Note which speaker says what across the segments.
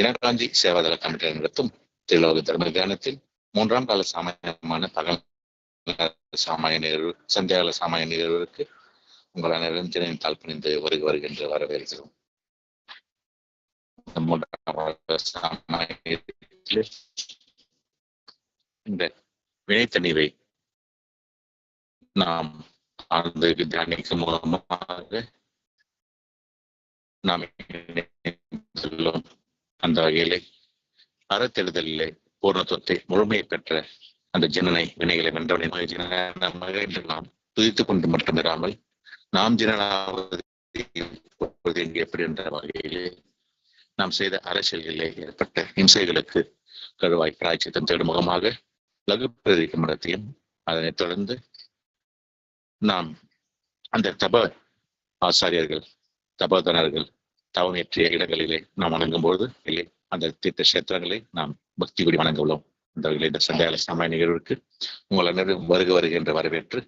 Speaker 1: தினகாந்தி Seva Dal committee நடத்தும் திருலோக தர்ம தியானத்தில் மூன்றாம் கால சாமானியமான பகல் சாமானிய நிகழ்வு சந்தியாகால சாமானிய நிகழ்வுக்கு உங்கள் அனைவரும் தினம் தாழ் வருக வருகின்ற வரவேற்கிறோம் இந்த மூன்றாம் கால நாம் ஆழ்ந்து தியானிக்கும் மூலமாக நாம் இணைந்துள்ளோம். அந்த வகையிலே அறத்தெழுதலிலே பூர்ணத்துவத்தை முழுமையை பெற்ற அந்த ஜனனை வினைகளை வென்றவனை ஜனநாயகமாக என்று நாம் துதித்துக் கொண்டு மட்டுமிராமல் நாம் ஜனனாவது இங்கு எப்படி என்ற வகையிலே நாம் செய்த அரசியல்களிலே ஏற்பட்ட இம்சைகளுக்கு கழுவாய் பிராய்ச்சித்தம் தேடும் முகமாக லகு பிரதிக்க மடத்தையும் அதனைத் தொடர்ந்து நாம் அந்த தப ஆசாரியர்கள் தபோதனர்கள் தவமேற்றிய இடங்களிலே நாம் வணங்கும் பொழுது இல்லை அந்த தீர்த்த கஷேத்திரங்களை நாம் பக்தி கூடி வணங்க உள்ளோம் இந்த வகையில் இந்த சந்தியால சமய நிகழ்வுக்கு உங்கள் அனைவரும் வருக வருகின்ற வரவேற்று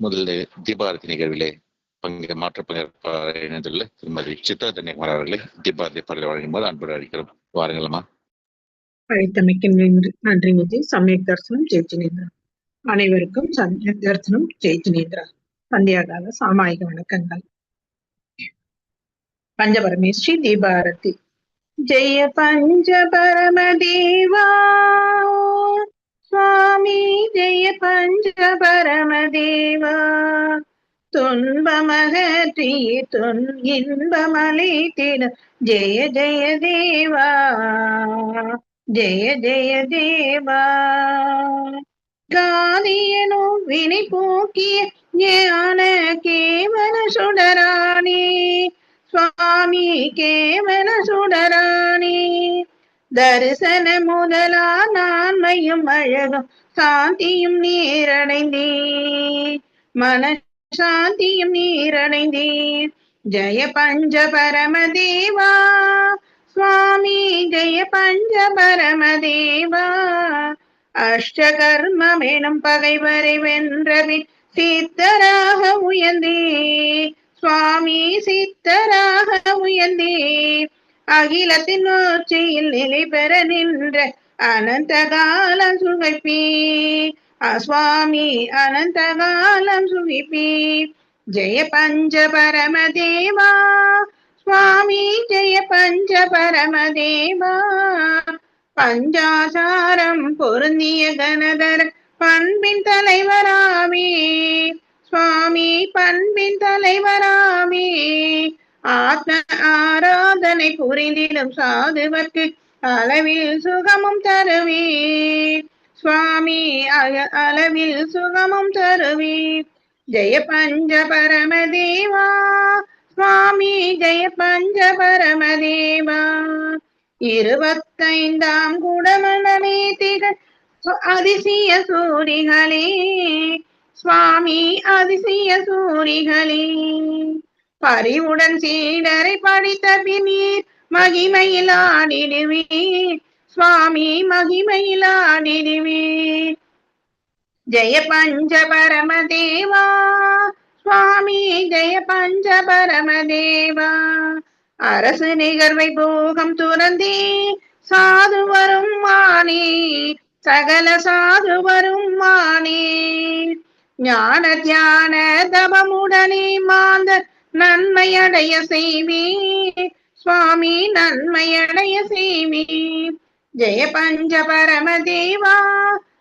Speaker 1: முதல் தீபாரதி நிகழ்விலே பங்கு மாற்ற பங்கேற்பாளர் இணைந்துள்ள திருமதி சித்ரா தன்யகுமார் அவர்களை தீபாரதி பரவ வழங்கும் போது அன்புடன் அழைக்கிறோம். வாருங்களம்மா
Speaker 2: அழைத்தமைக்கு நன்றி நன்றி விஜய் சமயக் தரிசனம் ஜெயிச்சினேந்திரா அனைவருக்கும் சமயக் தரிசனம் ஜெயிச்சினேந்திரா சந்தியாகால சாமாயிக வணக்கங்கள். பஞ்சபரமேஸ்ரீ தீபாரதி ஜெய பஞ்சபரம தேவா சுவாமி ஜெய பஞ்சபரம தேவா துன்பமகற்றி துன் இன்பமளித்திட ஜெய ஜெய தேவா ஜெய ஜெய தேவா காதியனும் வினை போக்கிய ஞான கேவல சுடரானே சுவாமி கேவல சுடராணி. தரிசன முதலா நான்மையும் அழகும் சாந்தியும் நீரடைந்தே மன சாந்தியும் நீரடைந்தே ஜெய பஞ்ச பரம தேவா சுவாமி ஜெய பஞ்ச பரம தேவா அஷ்டகர்மம் எனும் பகைவரை வென்றபின் சித்தராக உயர்ந்தே சுவாமி சித்தராக உயர்ந்தேன். அகிலத்தின் உச்சியில் நிலை பெற நின்ற அனந்த காலம் சுகைப்பீ சுவாமி அனந்த காலம் சுகிப்பீ ஜெய பஞ்ச பரம தேவா சுவாமி ஜெய பஞ்ச பரம தேவா பஞ்சாசாரம் பொருந்திய கனதர் பண்பின் தலைவராமே. சுவாமி பண்பின் தலைவராமே ஆத்ம ஆராதனை புரிந்திடும் சாதுவர்க்கு அளவில் சுகமும் தருவீர். சுவாமி அளவில் சுகமும் தருவீர். ஜெய பஞ்ச பரமதேவா சுவாமி ஜெய பஞ்ச பரமதேவா இருபத்தைந்தாம் குடமணமே திகழ் அதிசய சூரிகளே. சுவாமி அதிசய சூரிகளே பறிவுடன் சீடரை படித்த பின்னீர் மகிமையில் ஆடிடுவீர் சுவாமி மகிமையில் ஆடிடுவீர் ஜெய பஞ்ச பரம தேவா சுவாமி ஜெய பஞ்ச பரம தேவா. அரசு நிகழ்வை போகம் துறந்தே சாது வரும் மானே சகல சாது வரும் மானே ஞான தியான தபமுடனே மாந்த நன்மையடைய செய்வே. சுவாமி நன்மையடைய செய்வே. ஜெய பஞ்ச பரம தேவா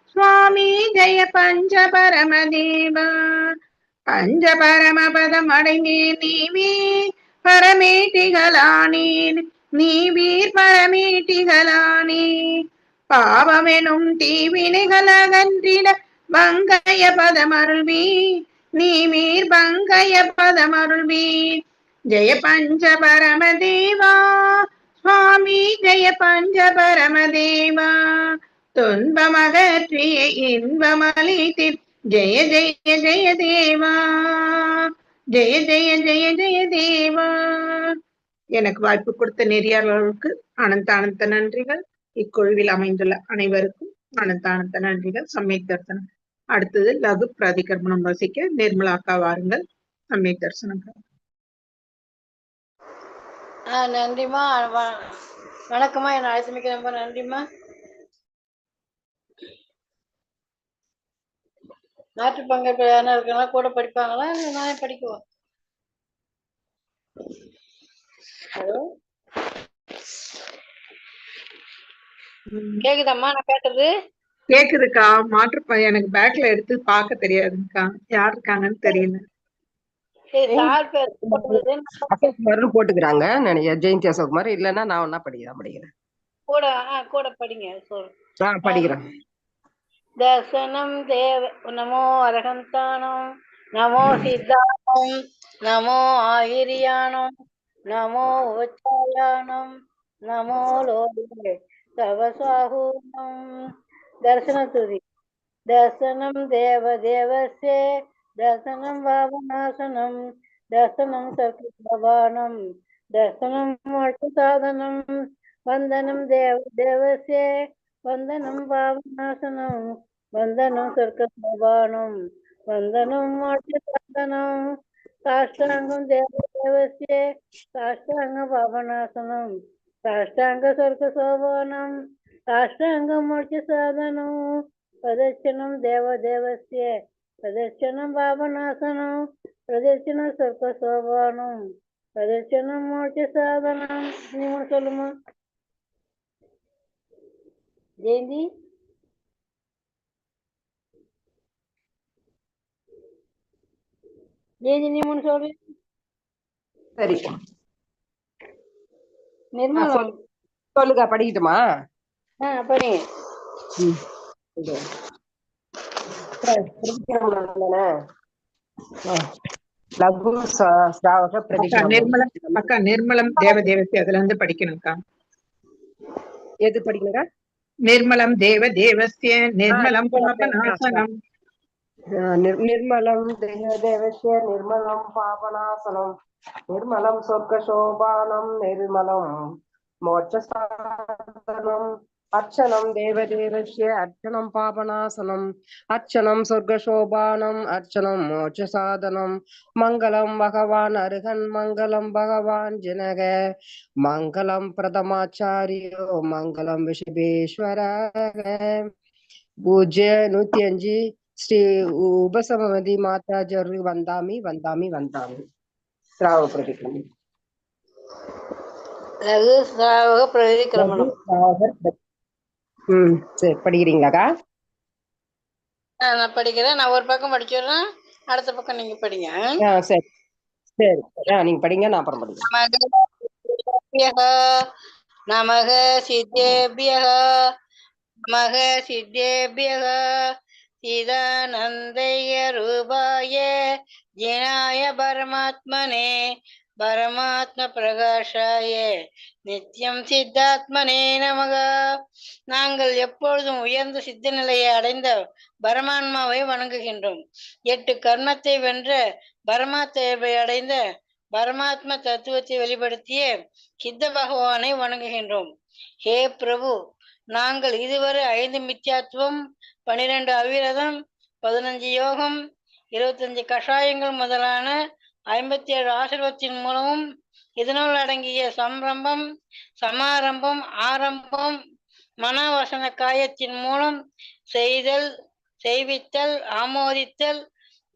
Speaker 2: சுவாமி ஜெய பஞ்ச பரம தேவா பஞ்ச பரம பதம் அடைந்தே நீவே. பரமேட்டிகளானீர் நீவீர் பரமேட்டிகளானே. பாவமெனும் தீவினைகள் அகன்றிட பங்கய பதமருள்வி நீவீர் பங்கய பதமருள்வி ஜெய பஞ்ச பரமதேவா சுவாமி ஜெய பஞ்ச பரமதேவா துன்பமகற்றிய இன்பமளித்திர் ஜெய ஜெய ஜெய தேவா. ஜெய ஜெய ஜெய ஜெய தேவா. எனக்கு வாய்ப்பு கொடுத்த நெறியாளர்களுக்கு அனந்த அனந்த நன்றிகள். இக்குழுவில் அமைந்துள்ள அனைவருக்கும் அனந்த அனந்த நன்றிகள். சமய தர்த்தனம் அடுத்தது லகு பிரதிகர்மணம் வசிக்க நிர்மலா அக்கா வாருங்கள்.
Speaker 3: ஆ நன்றிம்மா. வ- வணக்கம்மா. என்னை அழைத்தமைக்கு ரொம்ப நன்றிம்மா. நாட்டு பங்கேற்பு யாரும் இருக்காங்களா? கூட படிப்பாங்களா? இல்லை நானே படிக்குவோம் ஹலோ? கேக்குதாம்மா? நான் பேசுறது?
Speaker 2: கேக்குதுக்கா? மாற்று எனக்கு பேக்ல எடுத்து பார்க்க தெரியாதுக்கா யார் இருக்காங்கன்னு தெரியல.
Speaker 4: அசோக்குமார்னு போட்டுக்கிறாங்க. நினைக்கிறேன் ஜெயந்தி அசோக்குமார் இல்லைன்னா நான் ஒன்னா படிக்கிறேன் படிக்கிறேன்.
Speaker 3: கூட கூட படிங்க
Speaker 4: படிக்கிறேன்.
Speaker 3: தர்சனம் தேவ நமோ அரகந்தானம் நமோ சித்தானம் நமோ ஆகிரியானம் நமோ உச்சாயானம் நமோ லோகே. தவசாகூனம் தர்சனத்துதி தர்சனம் தேவ தேவசே. தர்சனம் பாவநாசனம். தர்சனம் சர்க்கு பவானம் தர்சனம் மோட்ச சாதனம். வந்தனம் தேவ தேவசே. வந்தனம் பாவநாசனம். வந்தனம் சொர்க்கசோபானம் வந்தனம் மோட்சசாதனம் சாஷ்டாங்கம் தேவ தேவசே. சாஷ்டாங்க பாவநாசனம். சாஷ்டாங்க சொர்க்கசோபானம் சாஷ்டாங்க மோட்சசாதனம் பிரதட்சணம் தேவதேவஸ்ய பிரதட்சணம் பாவநாசனம் பிரதட்சணம் சொர்க்கசோபானம் பிரதட்சணம் மோட்சசாதனம் நீங்க சொல்லுமா ஜெயந்தி ஜெயந்தி நீ முன்னு சொல்லு
Speaker 4: சரி
Speaker 3: நிர்மலா
Speaker 4: சொல்லு. சொல்லுங்க படிக்கட்டுமா லகு ஸ்ராவக.
Speaker 2: நிர்மலம் அக்கா நிர்மலம் தேவதேவசி அதுல இருந்து படிக்கணும்க்கா.
Speaker 4: எது படிக்கணுங்க
Speaker 2: நிர்மலம் தேவ தேவஸ்ய நிர்மலம் பாபநாசனம்.
Speaker 4: நிர்மலம். தேவ தேவஸ்ய நிர்மலம் பாபநாசனம். நிர்மலம் சொர்க்க சோபானம் நிர்மலம் மோட்சசாதனம். அர்ச்சனம் தேவதேவஸ்ய அர்ச்சனம் பாபநாசனம் அர்ச்சனம் சொர்க்க சோபானம் அர்ச்சனம் மோட்சசாதனம். மங்களம் பகவான் அருகன் மங்களம் பகவான் ஜனக. மங்களம் பிரதமாச்சாரியோ மங்களம் விஷபேஸ்வர பூஜ்ய நூத்தி அஞ்சு ஸ்ரீ உபசமதி மாதாஜி அவர்களுக்கு வந்தாமி வந்தாமி வந்தாமி. திராவ பிரதிக்கிரமம்.
Speaker 3: லகு ஸ்ராவக பிரதிக்கிரமணம்.
Speaker 4: ம் சரி படிக்கிறீங்களாக்கா?
Speaker 3: நான் படிக்கிறேன். நான் ஒரு பக்கம் படிச்சிடுறேன் அடுத்த பக்கம் நீங்க படிங்க.
Speaker 4: ஆ சரி. சரி ஆ நீங்க படிங்க நான் அப்புறம் படிக்கிறேன்.
Speaker 3: நமக சித்தேபியக நமக சித்தேபியக சிதானந்தைய ரூபாய ஜினாய பரமாத்மனே பரமாத்ம பிரகாஷாய நித்யம் சித்தாத்மனே நமக. நாங்கள் எப்பொழுதும் உயர்ந்த சித்த நிலையை அடைந்த பரமாத்மாவை வணங்குகின்றோம். எட்டு கர்மத்தை வென்ற பரமாத்மாவை அடைந்த பரமாத்ம தத்துவத்தை வெளிப்படுத்திய சித்த பகவானை வணங்குகின்றோம். ஹே பிரபு நாங்கள் இதுவரை ஐந்து மித்யாத்துவம் பனிரெண்டு அவிரதம் பதினஞ்சு யோகம் இருபத்தஞ்சு கஷாயங்கள் முதலான ஐம்பத்தி ஏழு ஆசிர்வத்தின் மூலமும் இதனுள் அடங்கிய சம்ரம்பம் சமாரம்பம் ஆரம்பம் மனவசன காயத்தின் மூலம் செய்தல் செய்வித்தல் ஆமோதித்தல்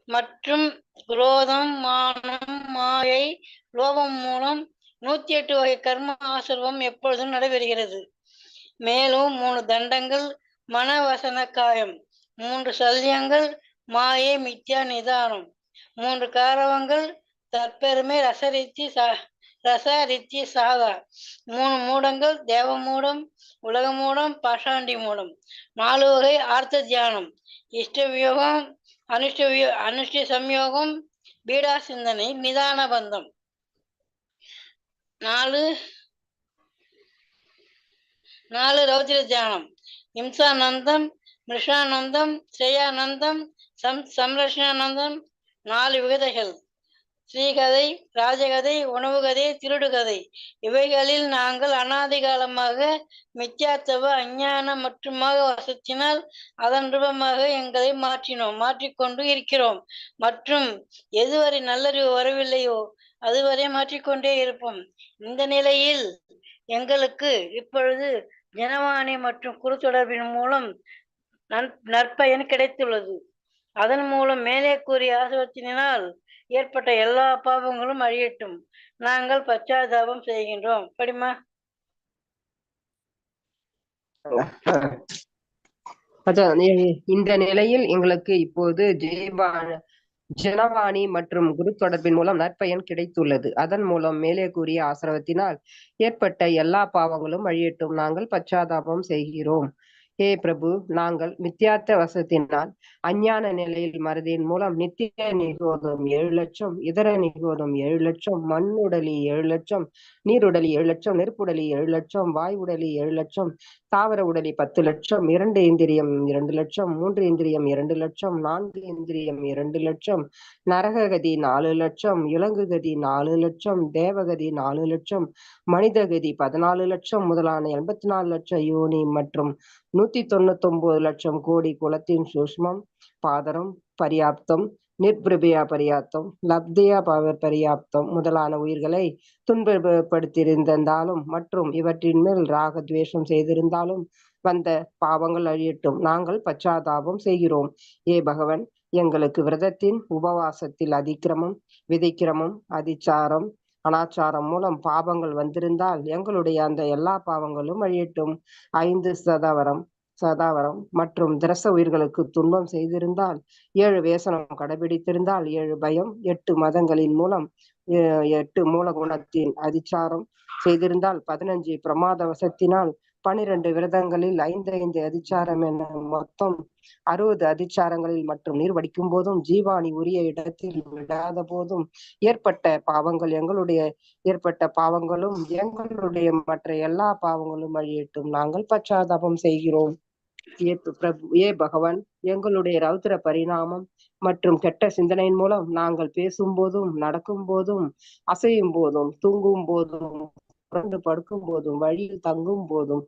Speaker 3: மற்றும் குரோதம் மானம் மாயை லோபம் மூலம் நூத்தி எட்டு வகை கர்ம ஆசிர்வம் எப்பொழுதும் நடைபெறுகிறது. மேலும் மூணு தண்டங்கள் மனவசன காயம் மூன்று சல்யங்கள் மாயை மித்யா நிதானம். மூன்று காரவங்கள் தற்பெருமை ரசரித்தி சா ரசரித்தி சாகா. மூணு மூடங்கள் தேவ மூடம் உலக மூடம் பாஷாண்டி மூடம். நாலு வகை ஆர்த்த தியானம். இஷ்ட வியோகம் அனுஷ்ட அனுஷ்ட சம்யோகம் பீடா சிந்தனை நிதான பந்தம். நாலு நாலு ரௌத்திர தியானம். இம்சானந்தம் மிருஷானந்தம் ஸ்ரேயானந்தம் சம் சம்ரஷணானந்தம் நாலு விகதைகள். ஸ்ரீகதை ராஜகதை உணவுகதை திருடுகதை. இவைகளில் நாங்கள் அனாதி காலமாக மித்யாத்தவ அஞ்ஞான மற்றுமாக வசத்தினால் அதன் ரூபமாக எங்களை மாற்றினோம் மாற்றிக்கொண்டு இருக்கிறோம். மற்றும் எதுவரை நல்லறிவு வரவில்லையோ அதுவரை மாற்றிக்கொண்டே இருப்போம். இந்த நிலையில் எங்களுக்கு இப்பொழுது ஜனவாணி மற்றும் குறு தொடர்பின் மூலம் நன்- நற்பயன் கிடைத்துள்ளது. அதன் மூலம் மேலே கூறிய ஆசிரியத்தினால் ஏற்பட்ட எல்லா பாவங்களும் அழியட்டும். நாங்கள் பச்சாதாபம் செய்கின்றோம். படிமா
Speaker 4: அதான் இந்த நிலையில் எங்களுக்கு இப்போது ஜெயவான ஜனவாணி மற்றும் குரு தொடர்பின் மூலம் நற்பயன் கிடைத்துள்ளது. அதன் மூலம் மேலே கூறிய ஆசிரவத்தினால் ஏற்பட்ட எல்லா பாவங்களும் அழியட்டும். நாங்கள் பச்சாதாபம் செய்கிறோம். ஹே பிரபு நாங்கள் மித்தியார்த்த வசத்தினால் அஞ்ஞான நிலையில் மறதியின் மூலம் நித்திய நிகோதம் ஏழு லட்சம் இதர நிகோதம் ஏழு லட்சம் மண்ணுடலி ஏழு லட்சம் நீருடலி ஏழு லட்சம் நெருப்புடலி ஏழு லட்சம் வாய் உடலி ஏழு லட்சம் தாவர உடலி பத்து லட்சம் இரண்டு இந்திரியம் இரண்டு லட்சம் மூன்று இந்திரியம் இரண்டு லட்சம் நான்கு இந்திரியம் இரண்டு லட்சம் நரககதி நாலு லட்சம் இலங்குகதி நாலு லட்சம் தேவகதி நாலு லட்சம் மனிதகதி பதினாலு லட்சம் முதலான எண்பத்தி நாலு லட்சம் யோனி மற்றும் நூத்தி தொண்ணூத்தி ஒன்பது லட்சம் கோடி குலத்தின் சூஷ்மம் பாதரம் பரியாப்தம் நிர்பிரபியா பரியாப்தம் லப்தியா பவர் பரியாப்தம் முதலான உயிர்களை துன்பப்படுத்தியிருந்தாலும் மற்றும் இவற்றின் மேல் ராக துவேஷம் செய்திருந்தாலும் வந்த பாவங்கள் அழியட்டும். நாங்கள் பச்சாதாபம் செய்கிறோம். ஏ பகவன் எங்களுக்கு விரதத்தின் உபவாசத்தில் அதிக்கிரமம் விதிக்கிரமம் அதிச்சாரம் அனாச்சாரம் மூலம் பாவங்கள் வந்திருந்தால் எங்களுடைய அந்த எல்லா பாவங்களும் அழியட்டும். ஐந்து சதாவரம் சதாவரம் மற்றும் திரச உயிர்களுக்கு துன்பம் செய்திருந்தால் ஏழு வேசனம் கடைபிடித்திருந்தால் ஏழு பயம் எட்டு மதங்களின் மூலம் எட்டு மூல குணத்தின் அதிச்சாரம் செய்திருந்தால் பதினஞ்சு பிரமாத வசத்தினால் பனிரெண்டு விரதங்களில் ஐந்து ஐந்து அதிச்சாரம் என மொத்தம் அறுபது அதிச்சாரங்களில் மற்றும் நீர் வடிக்கும் போதும் ஜீவாணி உரிய இடத்தில் விடாத போதும் ஏற்பட்ட பாவங்கள் எங்களுடைய ஏற்பட்ட பாவங்களும் எங்களுடைய மற்ற எல்லா பாவங்களும் அழியட்டும் நாங்கள் பச்சாதாபம் செய்கிறோம். ஏ பிரபு ஏ பகவான் எங்களுடைய ரௌத்திர பரிணாமம் மற்றும் கெட்ட சிந்தனையின் மூலம் நாங்கள் பேசும் போதும் நடக்கும் போதும் அசையும் போதும் தூங்கும் போதும் புரண்டு படுக்கும் போதும் வழியில் தங்கும் போதும்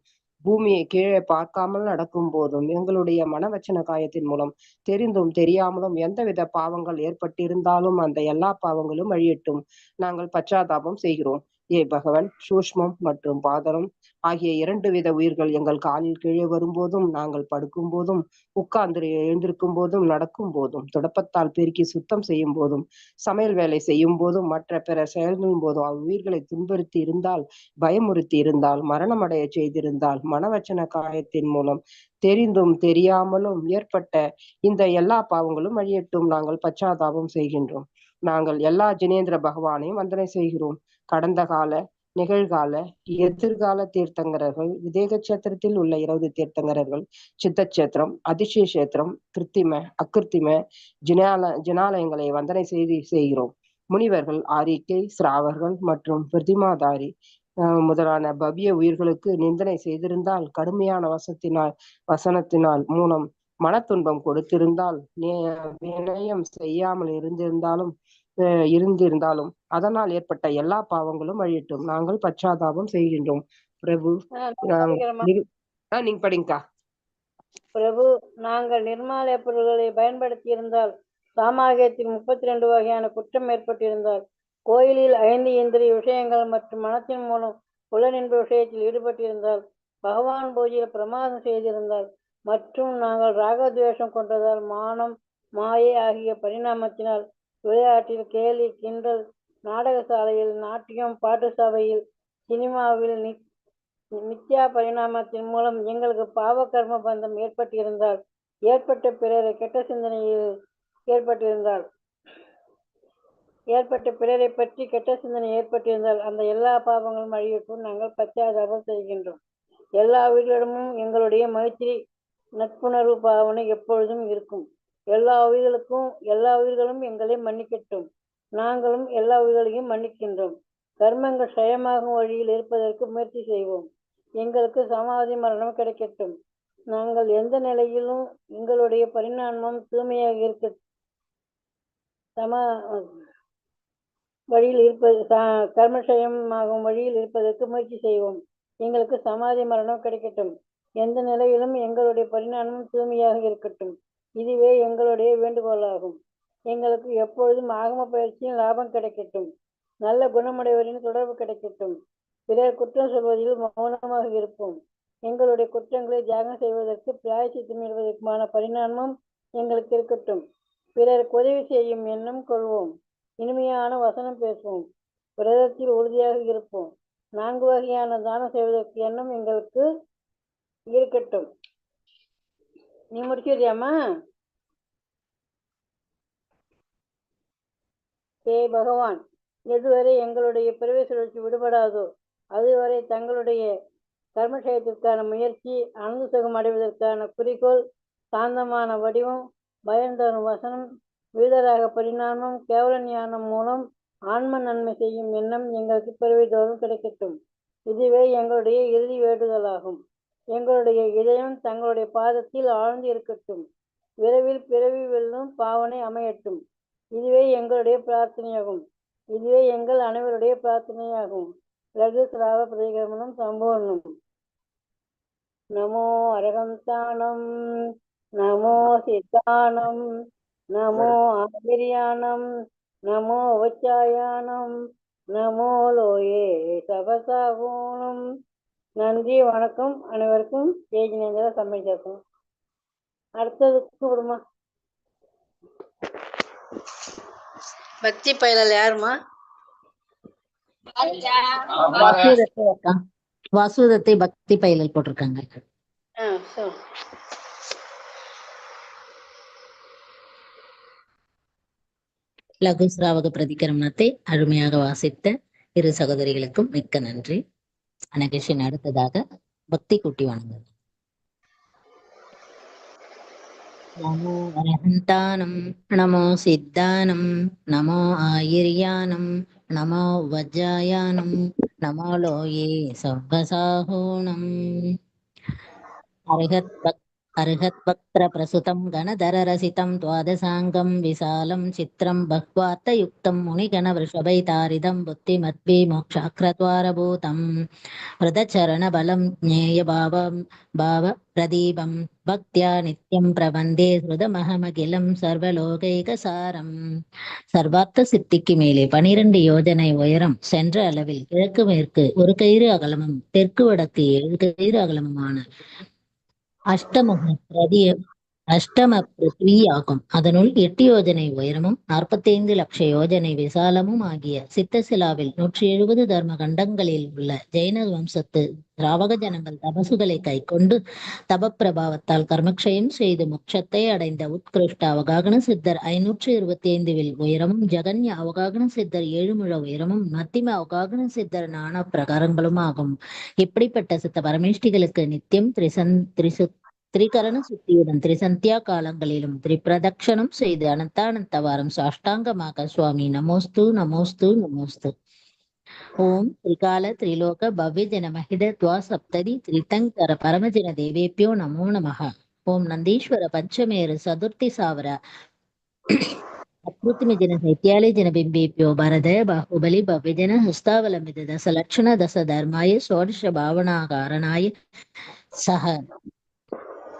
Speaker 4: பூமியை கீழே பார்க்காமல் நடக்கும் போதும் எங்களுடைய மனவச்சன காயத்தின் மூலம் தெரிந்தும் தெரியாமலும் எந்தவித பாவங்கள் ஏற்பட்டிருந்தாலும் அந்த எல்லா பாவங்களும் அழியட்டும் நாங்கள் பச்சாதாபம் செய்கிறோம். ஏ பகவன் சூஷ்மம் மற்றும் பாதரம் ஆகிய இரண்டு வித உயிர்கள் எங்கள் காலில் கீழே வரும்போதும் நாங்கள் படுக்கும் போதும் உட்கார்ந்து எழுந்திருக்கும் போதும் நடக்கும் போதும் துடப்பத்தால் பெருக்கி சுத்தம் செய்யும் போதும் சமையல் வேலை செய்யும் போதும் மற்ற பிற செயல்களின் போதும் அவ்வுயிர்களை துன்புறுத்தி இருந்தால் பயமுறுத்தி இருந்தால் மரணமடைய செய்திருந்தால் மனவச்சன காயத்தின் மூலம் தெரிந்தும் தெரியாமலும் ஏற்பட்ட இந்த எல்லா பாவங்களும் அழியட்டும் நாங்கள் பச்சாதாபம் செய்கின்றோம். நாங்கள் எல்லா ஜினேந்திர பகவானையும் வந்தனை செய்கிறோம். கடந்த கால நிகழ்கால எதிர்கால தீர்த்தங்கரர்கள் விதேக கஷேத்திரத்தில் உள்ள இருபது தீர்த்தங்கரர்கள் சித்த கஷேத்திரம் அதிசய கஷேத்திரம் கிருத்திம அக்கிருத்திம ஜினால ஜினாலயங்களை வந்தனை செய்து செய்கிறோம். முனிவர்கள் ஆரிக்கை சிராவர்கள் மற்றும் பிரதிமாதாரி அஹ் முதலான பவ்ய உயிர்களுக்கு நிந்தனை செய்திருந்தால் கடுமையான வசத்தினால் வசனத்தினால் மூலம் மன துன்பம் கொடுத்திருந்தால் நே- வினயம் செய்யாமல் இருந்திருந்தாலும் இருந்திருந்தாலும் அதனால் ஏற்பட்ட எல்லா பாவங்களும் அழியட்டும். நாங்கள் பச்சாதாபம் செய்கின்றோம். பிரபு நீங்க படிங்கக்கா.
Speaker 3: பிரபு நாங்கள் நிர்மாலய பொருள்களை பயன்படுத்தி இருந்தால் சாமாகியத்தில் முப்பத்தி ரெண்டு வகையான குற்றம் ஏற்பட்டிருந்தால் கோயிலில் ஐந்து இந்திரிய விஷயங்கள் மற்றும் மனத்தின் மூலம் புலனின்ப விஷயத்தில் ஈடுபட்டிருந்தால் பகவான் பூஜையில் பிரமாதம் செய்திருந்தால் மற்றும் நாங்கள் ராகத்வேஷம் கொண்டதால் மானம் மாயை ஆகிய பரிணாமத்தினால் விளையாட்டில் கேலி கிண்டல் நாடகசாலையில் நாட்டியம் பாட்டு சபையில் சினிமாவில் நி நித்யா பரிணாமத்தின் மூலம் எங்களுக்கு பாவ கர்ம பந்தம் ஏற்பட்டிருந்தால் ஏற்பட்ட பிறரை கெட்ட சிந்தனையில் ஏற்பட்டிருந்தால் ஏற்பட்ட பிறரை பற்றி கெட்ட சிந்தனை ஏற்பட்டிருந்தால் அந்த எல்லா பாவங்களும் அழியட்டும் நாங்கள் பச்சாதாபம் செய்கின்றோம். எல்லா உயிர்களிடமும் எங்களுடைய மைத்திரி நட்புணர்வு பாவனை எப்பொழுதும் இருக்கும். எல்லா உயிர்களுக்கும் எல்லா உயிர்களும் எங்களை மன்னிக்கட்டும். நாங்களும் எல்லா உயிர்களையும் மன்னிக்கின்றோம். கர்மங்கள் க்ஷயமாகும் வழியில் இருப்பதற்கு முயற்சி செய்வோம். எங்களுக்கு சமாதி மரணம் கிடைக்கட்டும். நாங்கள் எந்த நிலையிலும் எங்களுடைய பரிணாமம் தூய்மையாக இருக்க சமா வழியில் இருப்பது ச- வழியில் இருப்பதற்கு முயற்சி செய்வோம். எங்களுக்கு சமாதி மரணம் கிடைக்கட்டும். எந்த நிலையிலும் எங்களுடைய பரிணாமம் தூய்மையாக இருக்கட்டும். இதுவே எங்களுடைய வேண்டுகோளாகும். எங்களுக்கு எப்பொழுதும் ஆகம பயிற்சியின் லாபம் கிடைக்கட்டும். நல்ல குணமுடையவரின் தொடர்பு கிடைக்கட்டும். பிறர் குற்றம் சொல்வதில் மௌனமாக இருப்போம். எங்களுடைய குற்றங்களை தியாகம் செய்வதற்கு பிராயசித்தம் இடுவதற்குமான பரிணாமம் எங்களுக்கு இருக்கட்டும். பிறருக்கு உதவி செய்யும் எண்ணம் கொள்வோம். இனிமையான வசனம் பேசுவோம். விரதத்தில் உறுதியாக இருப்போம். நான்கு வகையான தானம் செய்வதற்கு எண்ணம் எங்களுக்கு இருக்கட்டும். நீ முடிச்சிருக்கியாமா ஹே பகவான் எதுவரை எங்களுடைய பிறவி சுழற்சி விடுபடாதோ அதுவரை தங்களுடைய கர்மசயத்திற்கான முயற்சி அனந்த சுகம் அடைவதற்கான குறிக்கோள் சாந்தமான வடிவம் பயந்தரும் வசனம் வீடராக பரிணாமம் கேவல ஞானம் மூலம் ஆன்ம நன்மை செய்யும் எண்ணம் எங்களுக்கு பிறவி தோறும் கிடைக்கட்டும். இதுவே எங்களுடைய இறுதி வேண்டுதலாகும். எங்களுடைய இதயம் தங்களுடைய பாதத்தில் ஆழ்ந்து இருக்கட்டும். விரைவில் பிறவி வெல்லும் பாவனை அமையட்டும். இதுவே எங்களுடைய பிரார்த்தனையாகும். இதுவே எங்கள் அனைவருடைய பிரார்த்தனையாகும். லகு சிராவ சம்பூர்ணம். நமோ அரகந்தானம் நமோ சித்தானம். நமோ ஆதிரியானம் நமோ உச்சாயானம் நமோ லோயே சபசாகோணம் நன்றி வணக்கம் அனைவருக்கும். தேஜி நேந்திர சமைச்சிருக்கோம் அடுத்தது கூப்பிடுமா? பக்தி பயலல் யாருமா?
Speaker 5: வாசுதத்தை பக்தி பயிலல் போட்டிருக்காங்க. லகு சிராவக பிரதிகரணத்தை அருமையாக வாசித்த இரு சகோதரிகளுக்கும் மிக்க நன்றி. அனகேஷன் அடுத்ததாக பக்தி குட்டி வணங்குது நமோ அரஹந்தானம் நமோ சித்தானம் நமோ ஆயிர்யானம் நமோ வஜ்ஜாயானம் நமோ லோயே சவ்வசாகோணம் அருகத் பக் अर्हत् वक्त्रप्रसुतं गणधररसितं द्वादशाङ्गं विशालं चित्रं बह्वार्थयुक्तं मुनिगणवृषभैतारिदं बुद्धिमद्भिमोक्षाक्रद्वारभूतं हृदचरणबलं ज्ञेयभावं भावप्रदीपं भक्त्या नित्यं प्रबन्धे हृदमहमखिलं சர்வலோகைகசாரம் சர்வார்த்த சித்திக்கு மேலே பனிரெண்டு யோஜனை உயரம் சென்ற அளவில் கிழக்கு மேற்கு ஒரு கயிறு அகலமும் தெற்கு வடக்கு ஏழு கயிறு அகலமுமான அஷ்டம பிரதி அஷ்டம பிருத்வி ஆகும் அதனுள் எட்டு யோஜனை உயரமும் நாற்பத்தி ஐந்து லட்ச யோஜனை விசாலமும் ஆகிய சித்தசிலாவில் நூற்றி எழுபது தர்ம கண்டங்களில் உள்ள ஜெயின வம்சத்து திராவக ஜனங்கள் தபசுகளை கைக்கொண்டு தபப்பிரபாவத்தால் கர்மக்ஷயம் செய்து மோட்சத்தை அடைந்த உத்கிருஷ்ட அவகாகன சித்தர் ஐநூற்றி இருபத்தி ஐந்துவில் உயரமும் ஜெகன்ய அவகாகன சித்தர் ஏழுமுழ உயரமும் மத்திம அவகாகன சித்தர் நானா பிரகாரங்களும் ஆகும். இப்படிப்பட்ட சித்த பரமேஷ்டிகளுக்கு நித்தியம் திரிசன் திரிசு திரிகரண சுத்தியுடன் திரிசந்தியா காலங்களிலும் திரிபிரதக்ஷணம் செய்து அனந்தானந்தவாரம் சாஷ்டாங்கமாக சுவாமி நமோஸ்து நமோஸ்து நமோஸ்து ஓம் திரிகால திரிலோக பவ்யஜன மகித துவா சப்ததி திரிதங்கர பரமஜன தேவேபியோ நமோ நமக ஓம் நந்தீஸ்வர பஞ்சமேரு சதுர்த்தி சாவர అకృతిమిదిన శైత్యాలయజన బింబేప్యో భరద బాహుబలి భవ్యజన హస్తావలమిద దశ లక్షణ దశ ధర్మాయ షోడశ భావనా కారణాయ సహ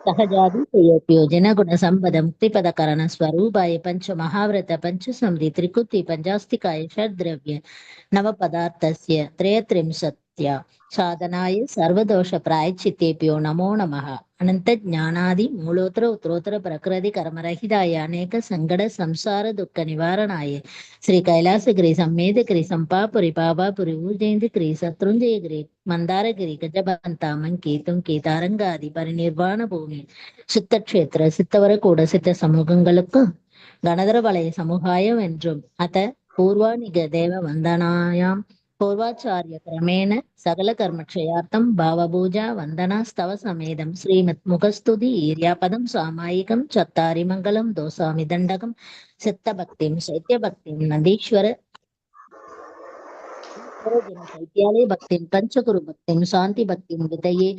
Speaker 5: ಸಹ ಸಹಜಾದಿ ಸೇಯೋಪ್ಯೋ ಜನಗುಣ ಸಂಪದ ಮುಕ್ತಿಪದ ಕರಣ ಸ್ವರೂಪಾಯ ಪಂಚ ಮಹಾವ್ರತ ಪಂಚ ಸಮೃದ್ಧಿ ತ್ರಿಕುತಿ ಪಂಚಾಸ್ತಿಕಾಯ ಷಡ್ದ್ರವ್ಯ ನವ ಪದಾರ್ಥಸ್ಯ ತ್ರಯತ್ರಿಂಶತ್ಯ நித்யா சாதனாய சர்வதோஷ பிராய்ச்சித்தேபியோ நமோ நமக அனந்த ஜானாதி மூலோத்திர உத்ரோத்திர பிரகிருதி கர்மரகிதாய அநேக சங்கட சம்சார துக்க நிவாரணாய. ஸ்ரீ கைலாசகிரி சம்மேதகிரி சம்பாபுரி பாபாபுரி ஊர்ஜெயந்திகிரி சத்ருஞ்சயகிரி மந்தாரகிரி கஜபந்தாமன் கீதும் கீதாரங்காதி பரிநிர்வாண பூமி. சித்தக்ஷேத்திர சித்தவர கூட சித்த சமூகங்களுக்கு கணதர வலய சமுகாயம் என்றும் அத பூர்வாணிக தேவ வந்தனாயாம். பூர்வாச்சாரிய கிரமேண சகல கர்மக்ஷயார்த்தம் பாவபூஜா வந்தனா ஸ்தவ சமேதம் ஸ்ரீமத் முகஸ்துதி ஈர்யாபதம் சாமாயிகம் சத்தாரி மங்கலம் தோசாமி தண்டகம் சித்த பக்திம் சைத்திய பக்திம் நந்தீஸ்வர சைத்தியாலய பக்திம் பஞ்சகுரு பக்திம் சாந்தி பக்திம் விதையே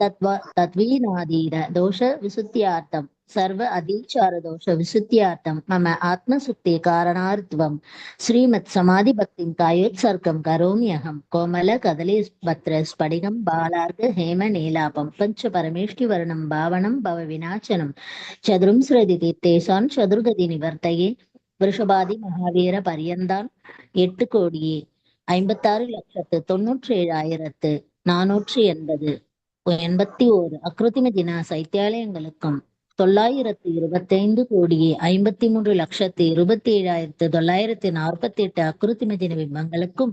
Speaker 5: தத்வ தத்வீனாதீர தோஷ விசுத்தியார்த்தம் சர்வ அதீச்சார தோஷ விசுத்தியார்த்தம். மம ஆத்மசுக்தி காரணார்த்வம். ஸ்ரீமத் சமாதி பக்திம் காயோத்சர்க்கம் கரோமியகம் கோமல கதலி பத்ர ஸ்படிகம் பாலார்க ஹேம நீலாபம். பஞ்ச பரமேஷ்டி வர்ணம் பாவனம் பவ விநாசனம். சதுரும் ஸ்ரதி தீர்த்தேசான் சதுர்கதி நிவர்த்தையே. விருஷபாதி மகாவீர பரியந்தான் எட்டு கோடியே. ஐம்பத்தாறு லட்சத்து தொன்னூற்றி ஏழாயிரத்து நானூற்றி எண்பது. எண்பத்தி ஓரு. அக்ருதிம தின சைத்தியாலயங்களுக்கும். தொள்ளாயிரத்து இருபத்தைந்து கோடியே ஐம்பத்தி மூன்று லட்சத்தி இருபத்தி ஏழாயிரத்து தொள்ளாயிரத்தி நாற்பத்தி எட்டு அக்ருத்திம தின பிம்பங்களுக்கும்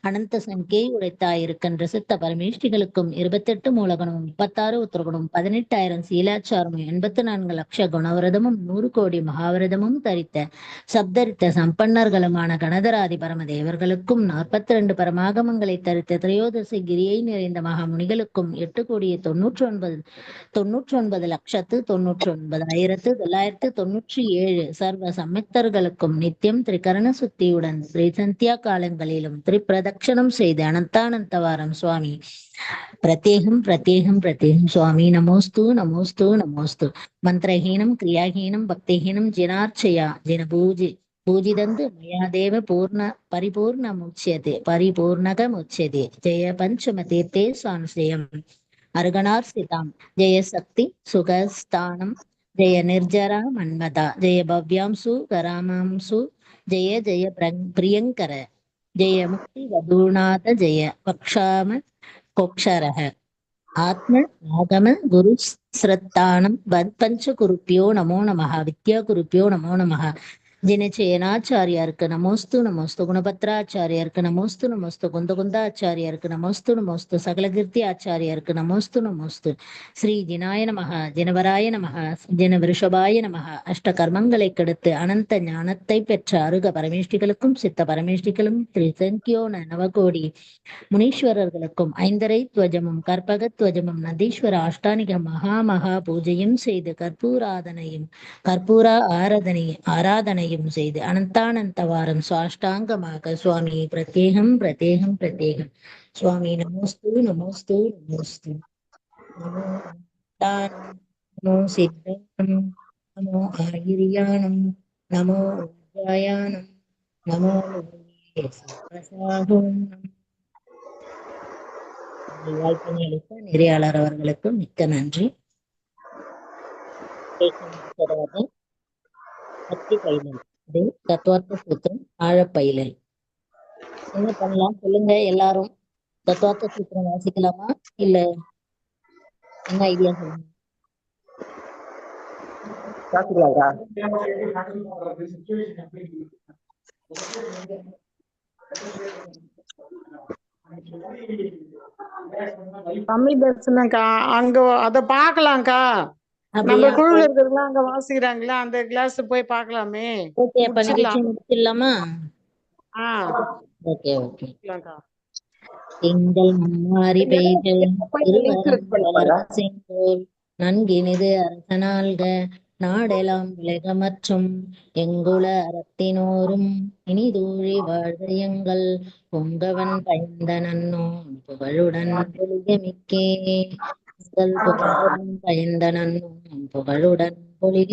Speaker 5: அனந்த சங்கே உடைத்தாயிருக்கின்ற சித்த பரமேஷ்டிகளுக்கும் இருபத்தெட்டு மூலகுணமும் முப்பத்தாறு உத்தரகுணம் பதினெட்டாயிரம் சீலாச்சாரமும் எண்பத்தி நான்கு லட்ச குணவிரதமும் நூறு கோடி மகாவிரதமும் தரித்த சப்தரித்த சம்பன்னர்களுமான கணதராதி பரம தேவர்களுக்கும் நாற்பத்தி ரெண்டு பரமாகமங்களை தரித்த திரையோதசி கிரியை நிறைந்த மகாமுனிகளுக்கும் எட்டு கோடியே தொன்னூற்றி ஒன்பது தொன்னூற்றி ஒன்பது லட்சத்து தொன்னூற்றி ஒன்பதாயிரத்து தொள்ளாயிரத்து தொன்னூற்றி ஏழு சர்வ சம்மித்தர்களுக்கும் நித்தியம் திரிகரண சுத்தியுடன் திரிசந்தியா காலங்களிலும் திரிப்பிரதட்சணம் செய்து அனந்தானந்தவாரம் சுவாமி. பிரத்யேகம் பிரத்யேகம் பிரத்யேகம் சுவாமி. நமோஸ்து நமோஸ்து நமோஸ்து. மந்திரஹீனம் கிரியாஹீனம் பக்திஹீனம் ஜினார்ச்சயா ஜின பூஜி பூஜிதந்து மயா தேவ பூர்ண பரிபூர்ணமுச்சியதே பரிபூர்ணகமுச்சியதே. ஜெய அருகனார் சிதாம். சானுசயம் ஜெய சக்தி சுகஸ்தானம். ஜெய நிர்ஜரா மன்மதா. ஜெய பவ்யாம்சு கராமாம்சு. ஜெய ஜெய பிரியங்கர. ஜெய முக்தி வதூநாத ஜெய பக்ஷாம கோக்ஷரக ஆத்ம ஆகம குரு ஸ்ரத்தானம். பஞ்ச குருப்பியோ நமோ நமஹா. வித்யா குருப்பியோ நமோ நமஹா. தினச்சேனாச்சாரியாருக்கு நமோஸ்து நமோஸ்து குணபத்ராச்சாரியாருக்கு நமோஸ்து நமோஸ்து குந்த குந்தாச்சாரியாருக்கு நமோஸ்து நமோஸ்து சகலகீர்த்தி ஆச்சாரியாருக்கு நமோஸ்து நமோஸ்து ஸ்ரீ ஜினாய நமக ஜனவராய நமக ஜன விருஷபாய நமக அஷ்ட கர்மங்களை கெடுத்து அனந்த ஞானத்தை பெற்ற அருக பரமேஷ்டிகளுக்கும் சித்த பரமேஷ்டிகளும் திரிசங்கியோன நவகோடி முனீஸ்வரர்களுக்கும் ஐந்தரை துவஜமும் கற்பக துவஜமும் நந்தீஸ்வர அஷ்டானிக மகா மகா பூஜையும் செய்து கற்பூராதனையும் கற்பூரா ஆராதனை ஆராதனையும் செய்து அனந்தானந்தவாரம் சுவாஷ்டாங்கமாக சுவாமி பிரத்யேகம் பிரத்யேகம் பிரத்யேகம். சுவாமி நமோஸ்து நமோஸ்து நமோஸ்து. நமோ நமோ சித்தம் நமோ ஆகிரியானம் நமோ உஜ்ஜாயானம் நமோ லோகே சர்வசாகும் வாய்ப்பினை அளித்த நெறியாளர் அவர்களுக்கு மிக்க நன்றி. பக்தி பயிலல் இது தத்துவார்த்த சூத்திரம் ஆழப்பயிலல் என்ன பண்ணலாம்? சொல்லுங்க எல்லாரும். தத்துவார்த்த சூத்திரம் வாசிக்கலாமா? இல்ல என்ன ஐடியா சொல்லுங்க?
Speaker 2: தமிழ் தரிசனம்க்கா அங்க அத பாக்கலாம்க்கா நம்ம குழுல இருக்கிறவங்க அங்க வாசிக்கிறாங்களா? அந்த கிளாஸ் போய் பார்க்கலாமே.
Speaker 5: ஓகே அப்ப நிகழ்ச்சி
Speaker 2: முடிச்சிடலாம். ஆ.
Speaker 5: Okay
Speaker 2: okay.
Speaker 5: திங்கள்
Speaker 4: பண்ணுங்க
Speaker 5: செங்கோல் நன்கினிது அரசனால்க நாடெலாம் விலக மற்றும் எங்குல அறத்தினோரும் இனிதூழி வாழ்கையங்கள் பொங்கவன் பயந்த நன்னோன் புகழுடன் பொலிகமிக்கே புகழ் புகழுடன் பயந்த நன்னோன் புகழுடன் பொலிக